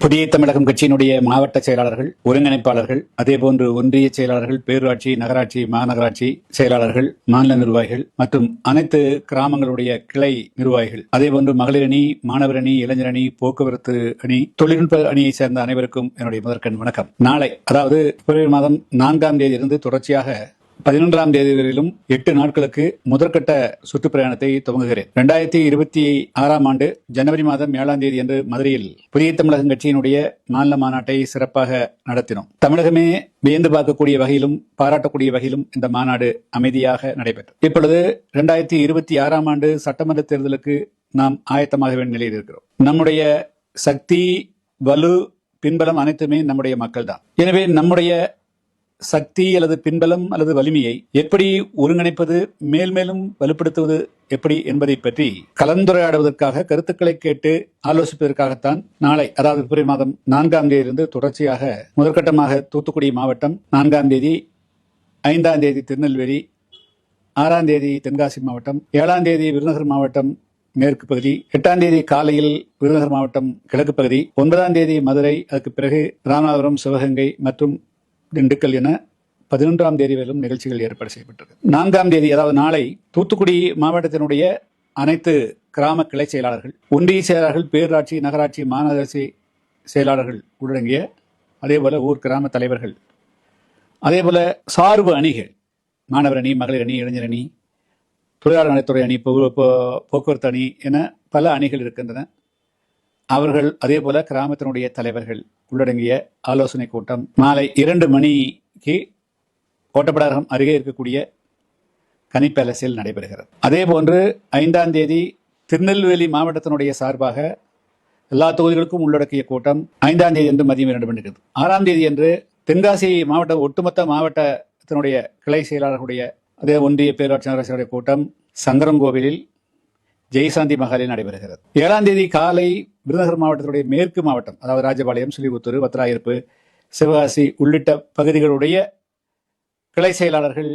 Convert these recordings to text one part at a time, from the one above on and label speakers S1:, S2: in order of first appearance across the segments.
S1: புதிய தமிழகம் கட்சியினுடைய மாவட்ட செயலாளர்கள் ஒருங்கிணைப்பாளர்கள் அதேபோன்று ஒன்றிய செயலாளர்கள் பேரூராட்சி நகராட்சி மாநகராட்சி செயலாளர்கள் மாநில நிர்வாகிகள் மற்றும் அனைத்து கிராமங்களுடைய கிளை நிர்வாகிகள் அதேபோன்று மகளிர் அணி மாணவர் அணி இளைஞர் அணி போக்குவரத்து அணி தொழில்நுட்ப அணியை சேர்ந்த அனைவருக்கும் என்னுடைய முதற்கண் வணக்கம். நாளை அதாவது பிப்ரவரி மாதம் நான்காம் தேதி இருந்து தொடர்ச்சியாக பதினொன்றாம் தேதி வரையிலும் எட்டு நாட்களுக்கு முதற்கட்ட சுற்றுப்பிரயாணத்தை துவங்குகிறேன். இரண்டாயிரத்தி இருபத்தி ஆறாம் ஆண்டு ஜனவரி மாதம் ஏழாம் தேதி அன்று மதுரையில் புதிய தமிழகம் கட்சியினுடைய மாநில மாநாட்டை சிறப்பாக நடத்தினோம். தமிழகமே வியந்து பார்க்கக்கூடிய வகையிலும் பாராட்டக்கூடிய வகையிலும் இந்த மாநாடு அமைதியாக நடைபெற்றது. இப்பொழுது இரண்டாயிரத்தி இருபத்தி ஆறாம் ஆண்டு சட்டமன்ற தேர்தலுக்கு நாம் ஆயத்தமாக வேண்டிய நிலையில் இருக்கிறோம். நம்முடைய சக்தி வலு பின்பலம் அனைத்துமே நம்முடைய மக்கள் தான் எனவே நம்முடைய சக்தி அல்லது பின்பலம் அல்லது வலிமையை எப்படி ஒருங்கிணைப்பது மேல் மேலும் வலுப்படுத்துவது எப்படி என்பதை பற்றி கலந்துரையாடுவதற்காக கருத்துக்களை கேட்டு ஆலோசிப்பதற்காகத்தான் நாளை அதாவது பிப்ரவரி மாதம் நான்காம் தேதியிலிருந்து தொடர்ச்சியாக முதற்கட்டமாக தூத்துக்குடி மாவட்டம் நான்காம் தேதி ஐந்தாம் தேதி திருநெல்வேலி ஆறாம் தேதி தென்காசி மாவட்டம் ஏழாம் தேதி விருதுநகர் மாவட்டம் மேற்கு பகுதி எட்டாம் தேதி காலையில் விருதுநகர் மாவட்டம் கிழக்கு பகுதி ஒன்பதாம் தேதி மதுரை அதுக்கு பிறகு ராமநாதபுரம் சிவகங்கை மற்றும் திண்டுக்கல் என பதினொன்றாம் தேதி வரையிலும் நிகழ்ச்சிகள் ஏற்பாடு செய்யப்பட்டது. நான்காம் தேதி அதாவது நாளை தூத்துக்குடி மாவட்டத்தினுடைய அனைத்து கிராம கிளை செயலாளர்கள் ஒன்றிய செயலாளர்கள் பேரூராட்சி நகராட்சி மாநகராட்சி செயலாளர்கள் உள்ளடங்கிய அதேபோல ஊர் கிராம தலைவர்கள் அதேபோல சார்பு அணிகள் மாணவர் அணி மகளிர் அணி இளைஞர் அணி தொழிலாளர் நலத்துறை அணி போ- போக்குவரத்து அணி என பல அணிகள் இருக்கின்றன. அவர்கள் அதே போல கிராமத்தினுடைய தலைவர்கள் உள்ளடங்கிய ஆலோசனை கூட்டம் மாலை இரண்டு மணிக்கு கோட்டப்படாரம் அருகே இருக்கக்கூடிய கனி பேலஸில் நடைபெறுகிறது. அதே போன்று ஐந்தாம் தேதி திருநெல்வேலி மாவட்டத்தினுடைய சார்பாக எல்லா தொகுதிகளுக்கும் உள்ளடக்கிய கூட்டம் ஐந்தாம் தேதி என்று மதியம் இரண்டு மணி ஆறாம் தேதி என்று தென்காசி மாவட்ட ஒட்டுமொத்த மாவட்டத்தினுடைய கிளை செயலாளர்களுடைய அதே ஒன்றிய பேராட்சியாளர்களுடைய நகராட்சியுடைய கூட்டம் சங்கரங்கோவிலில் ஜெய்சாந்தி மகாலில் நடைபெறுகிறது. ஏழாம் தேதி காலை விருதுநகர் மாவட்டத்தினுடைய மேற்கு மாவட்டம் அதாவது ராஜபாளையம் சுழிபுத்தூர் வத்திராயிருப்பு சிவகாசி உள்ளிட்ட பகுதிகளுடைய கிளை செயலாளர்கள்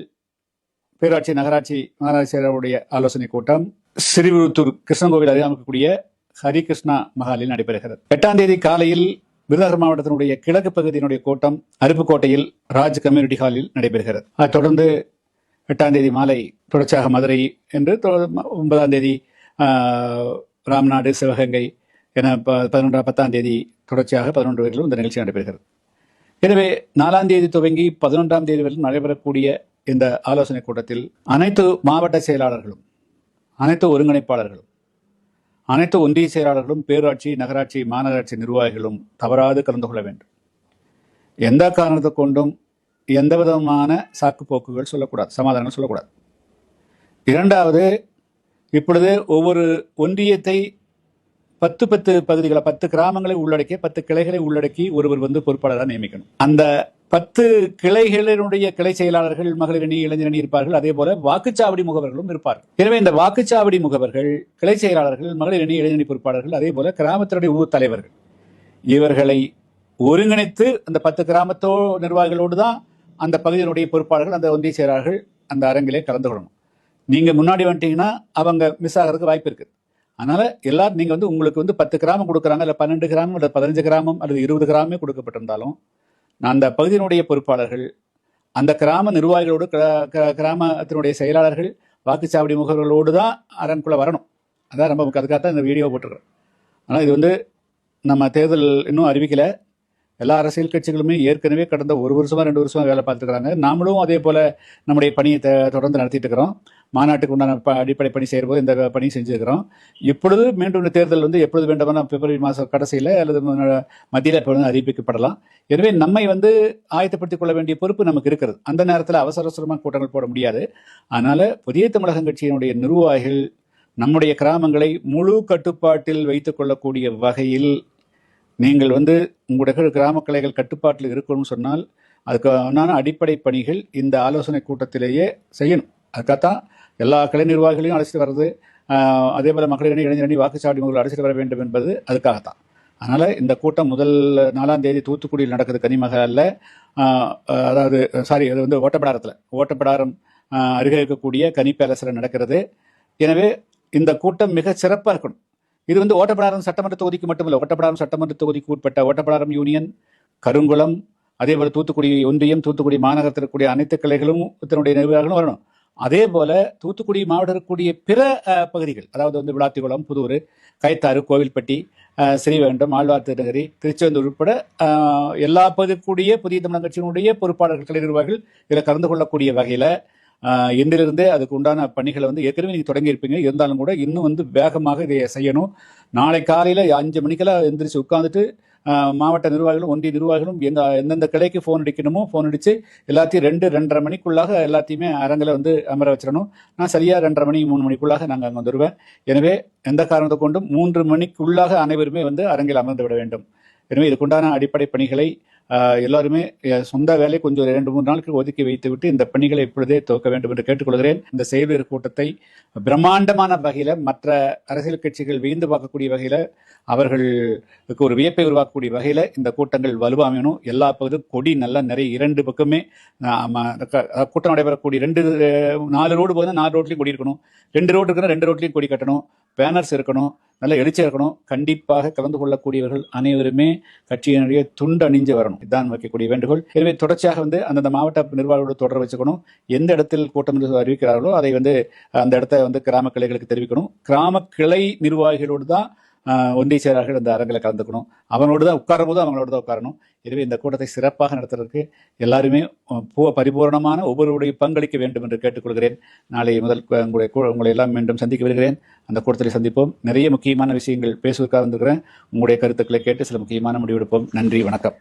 S1: பேராட்சி நகராட்சி மாநகராட்சி செயலாளருடைய ஆலோசனை கூட்டம் சிறுவிருத்தூர் கிருஷ்ணகோவில் அருகே அமைக்கக்கூடிய ஹரிகிருஷ்ணா மகாலில் நடைபெறுகிறது. எட்டாம் தேதி காலையில் விருதுநகர் மாவட்டத்தினுடைய கிழக்கு பகுதியினுடைய கூட்டம் அருப்புக்கோட்டையில் ராஜ் கம்யூனிட்டி ஹாலில் நடைபெறுகிறது. அதைத் தொடர்ந்து எட்டாம் தேதி மாலை தொடர்ச்சியாக மதுரை என்று ஒன்பதாம் தேதி ராம்நாடு சிவகங்கை என ப- பதினொன்றாம் பத்தாம் தேதி தொடர்ச்சியாக பதினொன்று வரையிலும் இந்த நிகழ்ச்சி நடைபெறுகிறது. எனவே நாலாம் தேதி துவங்கி பதினொன்றாம் தேதி வரையிலும் நடைபெறக்கூடிய இந்த ஆலோசனை கூட்டத்தில் அனைத்து மாவட்ட செயலாளர்களும் அனைத்து ஒருங்கிணைப்பாளர்களும் அனைத்து ஒன்றிய செயலாளர்களும் பேராட்சி நகராட்சி மாநகராட்சி நிர்வாகிகளும் தவறாது கலந்து கொள்ள வேண்டும். எந்த காரணத்தை கொண்டும் எந்த விதமான சாக்கு போக்குகள் சொல்லக்கூடாது சமாதானங்கள் சொல்லக்கூடாது. இரண்டாவது இப்பொழுது ஒவ்வொரு ஒன்றியத்தை பத்து பத்து பகுதிகளை பத்து கிராமங்களை உள்ளடக்கிய பத்து கிளைகளை உள்ளடக்கி ஒருவர் வந்து பொறுப்பாளராக நியமிக்கணும். அந்த பத்து கிளைகளினுடைய கிளை செயலாளர்கள் மகளிர் அணி இளைஞர் அணி இருப்பார்கள். அதே போல வாக்குச்சாவடி முகவர்களும் இருப்பார்கள். எனவே இந்த வாக்குச்சாவடி முகவர்கள் கிளை செயலாளர்கள் மகளிர் அணி இளைஞர் அணி பொறுப்பாளர்கள் அதே போல கிராமத்தினுடைய ஊர் தலைவர்கள். இவர்களை ஒருங்கிணைத்து அந்த பத்து கிராமத்தோ நிர்வாகிகளோடு தான் அந்த பகுதியினுடைய பொறுப்பாளர்கள் அந்த ஒன்றிய செயலாளர்கள் அந்த அரங்கிலே கலந்து கொள்ளணும். நீங்க முன்னாடி வந்துட்டீங்கன்னா அவங்க மிஸ் ஆகிறதுக்கு வாய்ப்பு இருக்குது அதனால எல்லாரும் நீங்க வந்து உங்களுக்கு வந்து பத்து கிராமம் கொடுக்குறாங்க இல்ல பன்னெண்டு கிராமம் அல்லது பதினஞ்சு கிராமம் அல்லது இருபது கிராமமே கொடுக்கப்பட்டிருந்தாலும் நான் அந்த பகுதியினுடைய பொறுப்பாளர்கள் அந்த கிராம நிர்வாகிகளோடு கிராமத்தினுடைய செயலாளர்கள் வாக்குச்சாவடி முகவர்களோடு தான் அரண்குள்ளே வரணும். அதான் ரொம்ப அதுக்காக தான் இந்த வீடியோ போட்டிருக்கிறோம். ஆனால் இது வந்து நம்ம தேர்தல் இன்னும் அறிவிக்கலை. எல்லா அரசியல் கட்சிகளுமே ஏற்கனவே கடந்த ஒரு வருஷமா ரெண்டு வருஷமா வேலை பார்த்துருக்காங்க நாமளும் அதே போல நம்முடைய பணியை தொடர்ந்து நடத்திட்டு இருக்கிறோம் மாநாட்டுக்கு உண்டான ப- அடிப்படை பணி செய்யும்போது இந்த பணி செஞ்சிருக்கிறோம். இப்பொழுது மீண்டும் இந்த தேர்தல் வந்து எப்பொழுது வேண்டுமானால் பிப்ரவரி மாதம் கடைசியில் அல்லது மத்தியில் எப்பொழுது அறிவிக்கப்படலாம். எனவே நம்மை வந்து ஆயத்தப்படுத்திக் கொள்ள வேண்டிய பொறுப்பு நமக்கு இருக்கிறது. அந்த நேரத்தில் அவசர அவசரமாக கூட்டங்கள் போட முடியாது. அதனால் புதிய தமிழகம் கட்சியினுடைய நிர்வாகிகள் நம்முடைய கிராமங்களை முழு கட்டுப்பாட்டில் வைத்துக் கொள்ளக்கூடிய வகையில் நீங்கள் வந்து உங்களுடைய கிராம கலைகள் கட்டுப்பாட்டில் இருக்கணும்னு சொன்னால் அதுக்கான அடிப்படை பணிகள் இந்த ஆலோசனை கூட்டத்திலேயே செய்யணும். அதுக்காகத்தான் எல்லா கலை நிர்வாகிகளையும் அழைச்சிட்டு வர்றது அதே போல் மகளிர் அணி இளைஞர் வாக்குச்சாவடி முகர்கள் அழைச்சிட்டு வர வேண்டும் என்பது அதுக்காகத்தான். அதனால் இந்த கூட்டம் முதல் நாலாம் தேதி தூத்துக்குடியில் நடக்குது கனிமகாலில் அதாவது சாரி அது வந்து ஓட்டப்படாரத்தில். ஓட்டப்படாரம் அருகே இருக்கக்கூடிய கனி பேலஸில் நடக்கிறது. எனவே இந்த கூட்டம் மிக சிறப்பாக இருக்கணும். இது வந்து ஓட்டப்படாரம் சட்டமன்ற தொகுதிக்கு மட்டுமல்ல ஓட்டப்படாரம் சட்டமன்ற தொகுதிக்கு உட்பட்ட ஓட்டப்படாரம் யூனியன் கருங்குளம் அதே போல தூத்துக்குடி ஒன்றியம் தூத்துக்குடி மாநகரத்தில் இருக்கக்கூடிய அனைத்து கிளைகளும் இத்தனுடைய நிர்வாகங்களும் வரணும். அதே போல தூத்துக்குடி மாவட்டம் இருக்கக்கூடிய பிற பகுதிகள் அதாவது வந்து விளாத்திக்குளம் புதூர் கைத்தாறு கோவில்பட்டி ஸ்ரீவேண்டம் ஆழ்வார் திருநகரி திருச்செந்தூர் உட்பட எல்லா பகுதிக்கூடிய புதிய தமிழக கட்சியினுடைய பொறுப்பாளர்கள் கலை நிர்வாகிகள் இதில் கலந்து கொள்ளக்கூடிய வகையில் இன்றிலிருந்தே அதுக்கு உண்டான பணிகளை வந்து ஏற்கனவே நீங்கள் தொடங்கியிருப்பீங்க இருந்தாலும் கூட இன்னும் வந்து வேகமாக இதை செய்யணும். நாளை காலையில் அஞ்சு மணிக்கெல்லாம் எந்திரிச்சு உட்காந்துட்டு மாவட்ட நிர்வாகிகளும் ஒன்றிய நிர்வாகிகளும் எந்த எந்தெந்த கிளைக்கு ஃபோன் அடிக்கணுமோ ஃபோன் அடித்து எல்லாத்தையும் ரெண்டு ரெண்டரை மணிக்குள்ளாக எல்லாத்தையுமே அரங்கில் வந்து அமர வச்சிடணும். நான் சரியாக ரெண்டரை மணி மூணு மணிக்குள்ளாக நாங்கள் அங்கே வந்துடுவேன் எனவே எந்த காரணத்தை கொண்டும் மூன்று மணிக்குள்ளாக அனைவருமே வந்து அரங்கில் அமர்ந்து விட வேண்டும். எனவே இதுக்குண்டான அடிப்படை பணிகளை எல்லாருமே சொந்த வேலை கொஞ்சம் ரெண்டு மூணு நாளுக்கு ஒதுக்கி வைத்துவிட்டு இந்த பணிகளை இப்பொழுதே துவக்க வேண்டும் என்று கேட்டுக்கொள்கிறேன். இந்த செயல்வீரர் கூட்டத்தை பிரம்மாண்டமான வகையில் மற்ற அரசியல் கட்சிகள் வியந்து பார்க்கக்கூடிய வகையில் அவர்களுக்கு ஒரு வியப்பை உருவாக்கக்கூடிய வகையில் இந்த கூட்டங்கள் வலுவாமையணும் எல்லா பகுதியும் கொடி நல்லா நிறைய இரண்டு பக்கமே கூட்டம் நடைபெறக்கூடிய ரெண்டு நாலு ரோடு போதும் நாலு ரோட்லையும் கொடி இருக்கணும். ரெண்டு ரோடு இருக்குன்னா ரெண்டு ரோட்லையும் கொடி கட்டணும். பேனர்ஸ் இருக்கணும் நல்ல எழுச்சி இருக்கணும். கண்டிப்பாக கலந்து கொள்ளக்கூடியவர்கள் அனைவருமே கட்சியினுடைய துண்டு அணிஞ்சு வரணும். இதுதான் வைக்கக்கூடிய வேண்டுகோள். எனவே தொடர்ச்சியாக வந்து அந்தந்த மாவட்ட நிர்வாகிகளோடு தொடர்பு வச்சுக்கணும். எந்த இடத்தில் கூட்டம் அறிவிக்கிறார்களோ அதை வந்து அந்த இடத்த வந்து கிராம கிளைகளுக்கு தெரிவிக்கணும். கிராம கிளை நிர்வாகிகளோடு தான் ஒன்றிய செயலாளர்கள் இந்த அரங்கில் கலந்துக்கணும். அவனோடு தான் உட்காரும் போது அவங்களோட தான் உட்காரணும். எனவே இந்த கூட்டத்தை சிறப்பாக நடத்துறதுக்கு எல்லாருமே பூ பரிபூரணமான ஒவ்வொருவருடைய பங்களிக்க வேண்டும் என்று கேட்டுக்கொள்கிறேன். நாளை முதல் உங்களுடைய உங்களை எல்லாம் மீண்டும் சந்திக்க வருகிறேன் அந்த கூட்டத்தில் சந்திப்போம். நிறைய முக்கியமான விஷயங்கள் பேசுவதற்காக வந்திருக்கிறேன். உங்களுடைய கருத்துக்களை கேட்டு சில முக்கியமான முடிவெடுப்போம். நன்றி வணக்கம்.